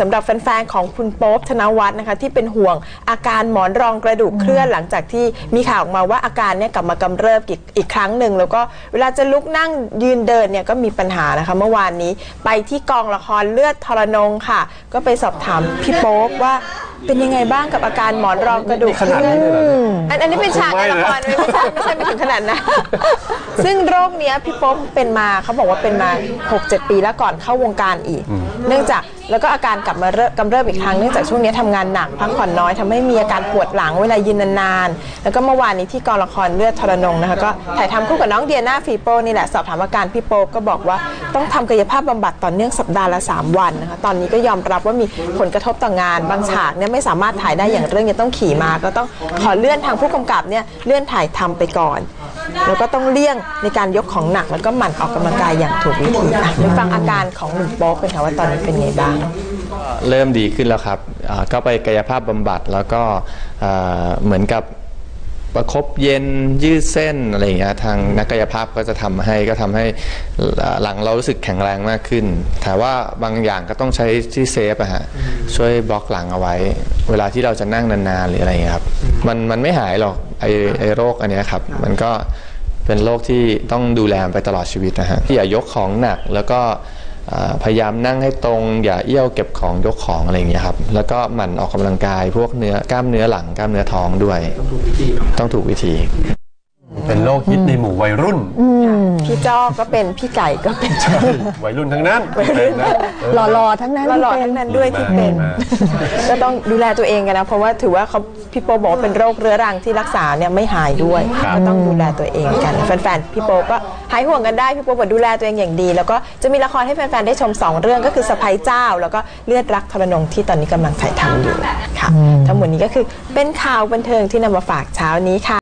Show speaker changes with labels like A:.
A: สำหรับแฟนๆ ของคุณโป๊บธนวัฒน์นะคะที่เป็นห่วงอาการหมอนรองกระดูกเคลื่อนหลังจากที่มีข่าวออกมาว่าอาการเนี่ยกลับมากำเริบอีกอีกครั้งหนึ่ง แล้วก็เวลาจะลุกนั่งยืนเดินเนี่ยก็มีปัญหานะคะเมื่อวานนี้ ไปที่กองละครเลือดทรนงค่ะ ก็ไปสอบถามพี่โป๊บว่า เป็นยังไงบ้างกับอาการหมอนรองกระดูก
B: ขนาดนี้เลยเหรอ
A: อันอันนี้เป็นฉากในละครไม่ใช่ไม่ใช่ไม่ถึงขนาดนั้นซึ่งโรคเนี้ยพี่โป๊บเป็นมาเขาบอกว่าเป็นมา 6-7 ปีแล้วก่อนเข้าวงการอีก เนื่องจากแล้วก็อาการกลับมาเริ่มกำเริบอีกครั้งเนื่องจากช่วงนี้ทำงานหนักพักผ่อนน้อยทำให้มีอาการปวดหลังเวลายืนนานๆ แล้วก็เมื่อวานนี้ที่กองละครเลือดทรนงนะคะก็ถ่ายทำคู่กับน้องเดียนาฟีโป้นี่แหละสอบถามอาการพี่โป๊บก็บอกว่าต้องทำกายภาพบำบัดต่อเนื่องสัปดาห์ละ 3 วันนะคะตอนนี้ก็ยอมรับว่ามีผลกระทบต่องานบางฉากเนี่ยไม่สามารถถ่ายได้อย่างเรื่องนี้ต้องขี่มา ก็ต้องขอเลื่อนทางผู้กำกับเนี่ยเลื่อนถ่ายทำไปก่อน แล้วก็ต้องเลี่ยงในการยกของหนักแล้วก็หมั่นออกกำลังกายอย่างถูกวิธีอะไปฟังอาการของหนุ่มโป๊กกันค่ะว่าตอนนี้เป็นไงบ้าง
B: เริ่มดีขึ้นแล้วครับอ่าก็ไปกายภาพบำบัดแล้วก็อ่าเหมือนกับ ประคบเย็นยืดเส้นอะไรอย่างเงี้ยทางนักกายภาพก็จะทำให้ก็ทำให้อ่าหลังเรารู้สึกแข็งแรงมากขึ้นแต่ว่าบางอย่างก็ต้องใช้ที่เซฟอะฮะช่วยบล็อกหลังเอาไว้ เวลาที่เราจะนั่งนานๆหรืออะไรอย่างเงี้ยครับมันมันไม่หายหรอกไอไอโรคอันเนี้ยครับ มันก็เป็นโรคที่ต้องดูแลไปตลอดชีวิตนะฮะที่อย่ายกของหนักแล้วก็อ่า พยายามนั่งให้ตรง อย่าเอี้ยวเก็บของยกของอะไรอย่างเงี้ยครับ แล้วก็หมั่นออกกำลังกายพวกเนื้อกล้ามเนื้อหลังกล้ามเนื้อท้องด้วย ต้องถูกวิธี
C: เป็นโรคฮิตในหมู่วัยรุ่น
A: พี่จ้อก็เป็นพี่ไก่ก็เป็น
C: วัยรุ่นทั้งนั้น
A: วัยรุ่น
C: นะเออ
D: หล่อๆทั้งนั้น
A: ก็หล่อ
D: ที่เป็
A: ทั้งนั้นด้วยที่เป็น
C: มา
A: ก็ต้องดูแลตัวเองกันนะเพราะว่าถือว่าเขาพี่โป๊บอกว่าเป็นโรคเรื้อรังที่รักษาเนี่ยไม่หายด้วยก็ต้องดูแลตัวเองกันแฟนๆพี่โป๊ก็หายห่วงกันได้พี่โป๊บอกดูแลตัวเองอย่างดี แล้วก็จะมีละครให้แฟนๆได้ชมสองเรื่องก็คือสะพ้ยเจ้า แล้วก็เลือดรักทรนงที่ตอนนี้กำลังถ่ายทำอยู่ค่ะทั้งหมดนี้ก็คือเป็นข่าวบันเทิงที่นำมาฝากเช้านี้ค่ะ